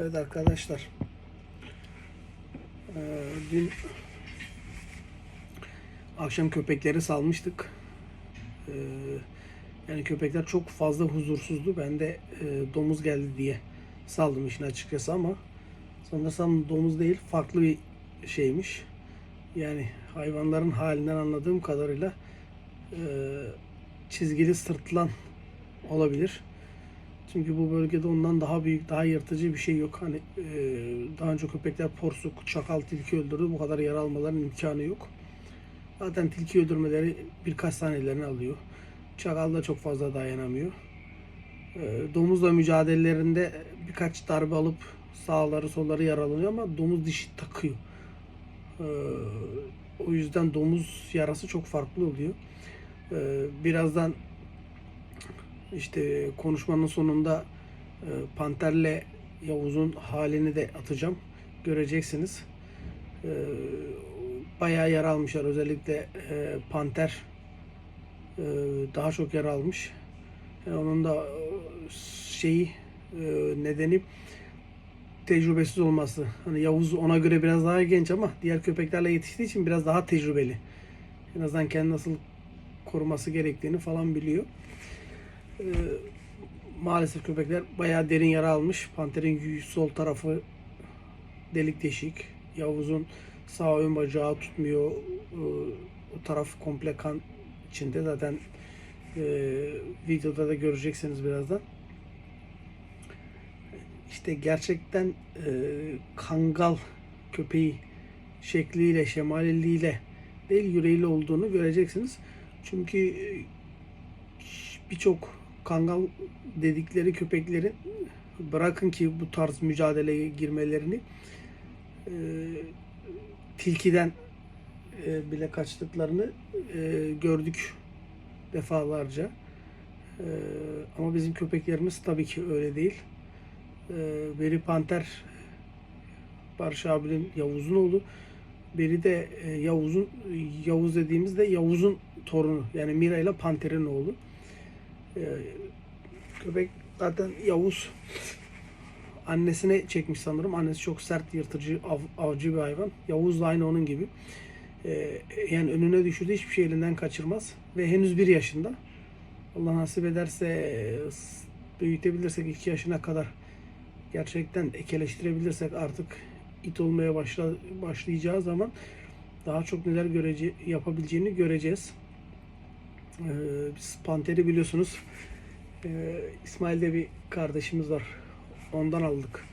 Evet arkadaşlar. Ee, dün akşam köpekleri salmıştık. Ee, yani köpekler çok fazla huzursuzdu. Ben de e, domuz geldi diye saldım işin açıkçası ama sanırsam domuz değil farklı bir şeymiş. Yani hayvanların halinden anladığım kadarıyla e, çizgili sırtlan olabilir. Çünkü bu bölgede ondan daha büyük, daha yırtıcı bir şey yok. Hani e, daha önce köpekler porsuk, çakal, tilki öldürdü. Bu kadar yara almaların imkanı yok. Zaten tilki öldürmeleri birkaç saniyelerini alıyor. Çakal da çok fazla dayanamıyor. E, domuzla mücadelelerinde birkaç darbe alıp sağları solları yaralanıyor ama domuz dişi takıyor. E, o yüzden domuz yarası çok farklı oluyor. E, birazdan işte konuşmanın sonunda e, Panter'le Yavuz'un halini de atacağım. Göreceksiniz. E, bayağı yara almışlar. Özellikle e, Panter e, daha çok yara almış. Onun da şeyi nedeni tecrübesiz olması. Hani Yavuz ona göre biraz daha genç ama diğer köpeklerle yetiştiği için biraz daha tecrübeli. En azından kendini nasıl koruması gerektiğini falan biliyor. Ee, maalesef köpekler bayağı derin yara almış. Panter'in sol tarafı delik deşik. Yavuz'un sağ ön bacağı tutmuyor. Ee, o taraf komple kan içinde. Zaten e, videoda da göreceksiniz birazdan. İşte gerçekten e, kangal köpeği şekliyle, şemaliliğiyle değil yüreğiyle olduğunu göreceksiniz. Çünkü e, birçok kangal dedikleri köpeklerin bırakın ki bu tarz mücadeleye girmelerini e, tilkiden e, bile kaçtıklarını e, gördük defalarca. E, ama bizim köpeklerimiz tabii ki öyle değil. E, biri panter Barış abinin Yavuz'un oğlu. Biri de e, Yavuz'un Yavuz dediğimizde Yavuz'un torunu. Yani Mira ile Panter'in oğlu. Ee, köpek zaten Yavuz annesine çekmiş sanırım. Annesi çok sert, yırtıcı, av, avcı bir hayvan. Yavuz da aynı onun gibi. Ee, yani önüne düşürdüğü hiçbir şey elinden kaçırmaz. Ve henüz bir yaşında. Allah nasip ederse büyütebilirsek iki yaşına kadar gerçekten ekeleştirebilirsek artık it olmaya başla, başlayacağı zaman daha çok neler görece yapabileceğini göreceğiz. Ee, biz Panter'i biliyorsunuz. Ee, İsmail'de bir kardeşimiz var. Ondan aldık.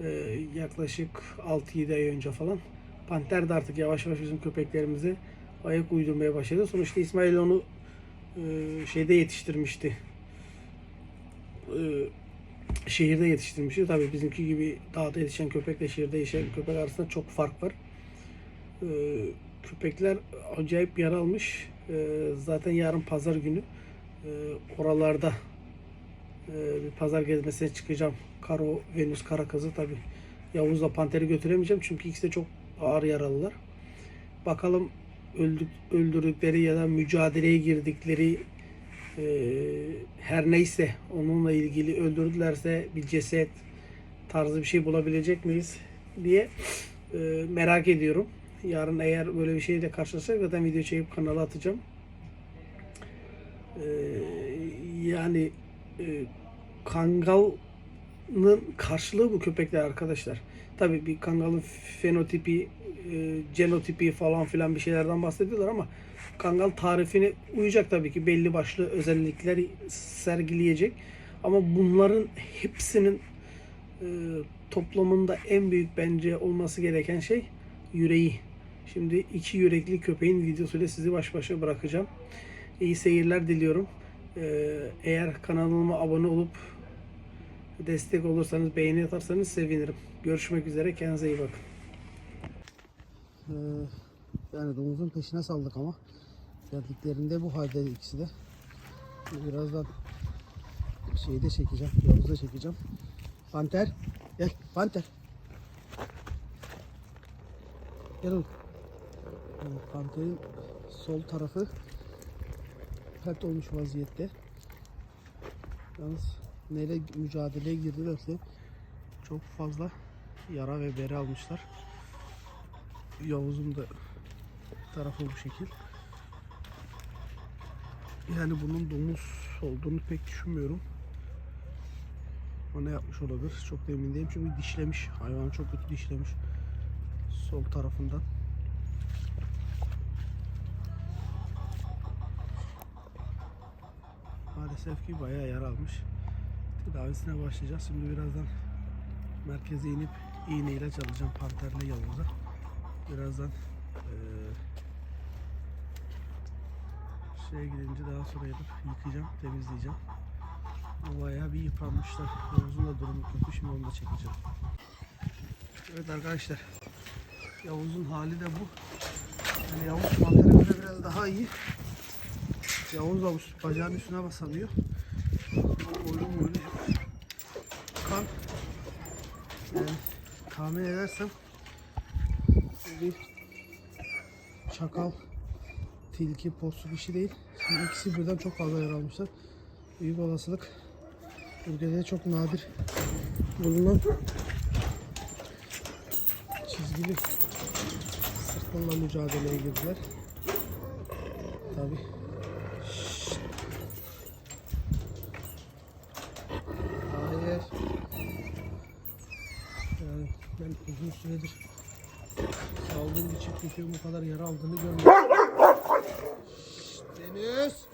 Ee, yaklaşık 6-7 ay önce falan. Panter de artık yavaş yavaş bizim köpeklerimize ayak uydurmaya başladı. Sonuçta İsmail onu e, şeyde yetiştirmişti. Ee, şehirde yetiştirmişti. Tabii bizimki gibi dağda yetişen köpekle şehirde yetişen köpek arasında çok fark var. Ee, köpekler acayip yara almış. Ee, zaten yarın pazar günü e, oralarda e, bir pazar gezmesine çıkacağım. Karo, Venüs, Kara Kızı tabi. Yavuz'la Panter'i götüremeyeceğim çünkü ikisi de çok ağır yaralılar. Bakalım öldük, öldürdükleri ya da mücadeleye girdikleri e, her neyse onunla ilgili öldürdülerse bir ceset tarzı bir şey bulabilecek miyiz diye e, merak ediyorum. Yarın eğer böyle bir şeyle karşılaşırsak zaten video çekip kanala atacağım. Ee, yani e, kangalın karşılığı bu köpekler arkadaşlar. Tabii bir kangalın fenotipi, e, genotipi falan filan bir şeylerden bahsediyorlar ama kangal tarifini uyacak tabii ki belli başlı özellikler sergileyecek. Ama bunların hepsinin e, toplamında en büyük bence olması gereken şey yüreği. Şimdi iki yürekli köpeğin videosuyla sizi baş başa bırakacağım. İyi seyirler diliyorum. Ee, eğer kanalıma abone olup destek olursanız, beğeni atarsanız sevinirim. Görüşmek üzere. Kendinize iyi bakın. Ee, yani domuzun peşine saldık ama geldiklerinde bu halde ikisi de. Birazdan şeyi de çekeceğim. Yavuz'u çekeceğim. Panter. Gel. Panter. Gel oğlum. Panter'in sol tarafı pert olmuş vaziyette. Yalnız neyle mücadeleye girdilerse çok fazla yara ve bere almışlar. Yavuz'un da tarafı bu şekil. Yani bunun domuz olduğunu pek düşünmüyorum. Ama ne yapmış olabilir? Çok da emin değilim çünkü dişlemiş. Hayvan çok kötü dişlemiş. Sol tarafından. Maalesef ki bayağı yara almış. Tedavisine başlayacağız. Şimdi birazdan merkeze inip iğne ilaç alacağım panterle Yavuz'a. Birazdan eee şeye gidince daha sonra yapıp yıkayacağım, temizleyeceğim. Bu bayağı bir yıpranmışlar. Yavuz'un da durumu kötü. Şimdi onu da çekeceğim. Evet arkadaşlar. Yavuz'un hali de bu. Yani Yavuz göre biraz daha iyi. Yavuz bu bacağının üstüne basamıyor. Boyun böyle kan. Yani tahmin edersem bir çakal, tilki, postu bir şey değil. Şimdi ikisi birden çok fazla yer almışlar. Büyük olasılık ülkede çok nadir bulunan çizgili sırtlanla mücadeleye girdiler. Tabi. Hayır. Yani ben uzun süredir saldığım için köpeğin bu kadar yara aldığını görmedim. Deniz.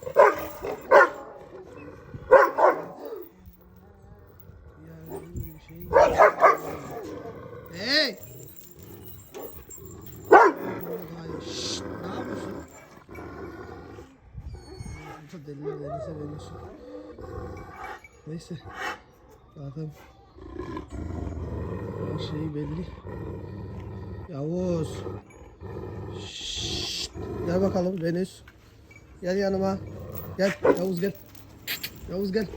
Hey! Ne yapıyorsun? Yoksa deliler deniyorsun. Neyse. Zaten şey belli. Yavuz. Şşt. Gel bakalım Deniz. Gel yanıma. Gel Yavuz gel. Yavuz gel.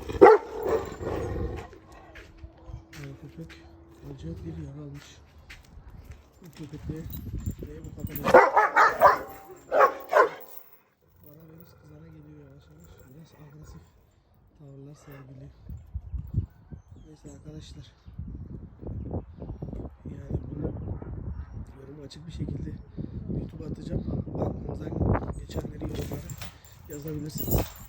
Yani köpek acayip bir yara almış. Bu köpekle neye bu kadar Bana biraz kızana geliyor yavaş yavaş. Biraz agresif tavırlar sergiliyor. Neyse arkadaşlar. Açık bir şekilde YouTube'a atacağım. Aklınızdan geçenleri yorumlara yazabilirsiniz.